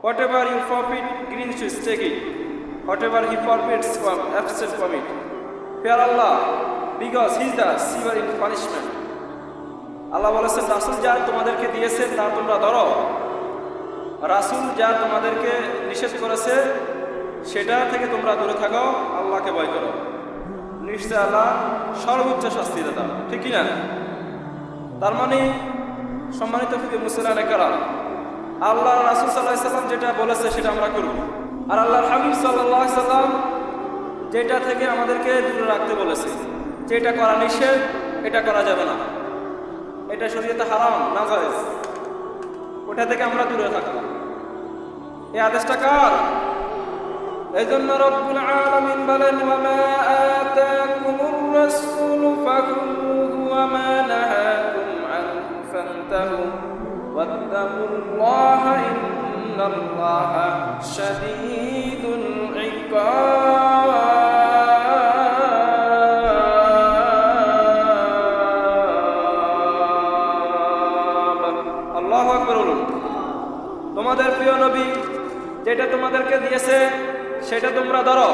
Whatever you forbid, green should take it. Whatever he forbids, from absent from it. Fear Allah, because he is the severe in punishment. আল্লাহ বলেছেন রাসুল যা তোমাদেরকে দিয়েছে তা তোমরা ধরো রাসুল যা তোমাদেরকে নিষেধ করেছে সেটা থেকে তোমরা দূরে থাকো আল্লাহকে ভয় করো নিশ্চয় আল্লাহ সর্বোচ্চ শাস্তি দাতা ঠিক কি না তার মানে সম্মানিত মুসলানে করা আল্লাহ রাসুল সাল্লাহ সাল্লাম যেটা বলেছে সেটা আমরা করব। আর আল্লাহর হাবিব সাল্লাহ সাল্লাম যেটা থেকে আমাদেরকে দূরে রাখতে বলেছে, যেটা করা নিষেধ, এটা করা যাবে না। এটা শরীয়তে হারাম, না জায়েজ। ওটা থেকে আমরা দূরে থাকব। এই আদেশটা কার? এই জন্য রব্বুল আলামিন বলেন ওয়ামা আতাকুমুর রাসূল ওয়ামা নাহাকুম ইন্নাল্লাহা শাদীদুল ইকাব আল্লাহু আকবার বলুন তোমাদের প্রিয় নবী, যেটা তোমাদেরকে দিয়েছে, সেটা তোমরা ধরো।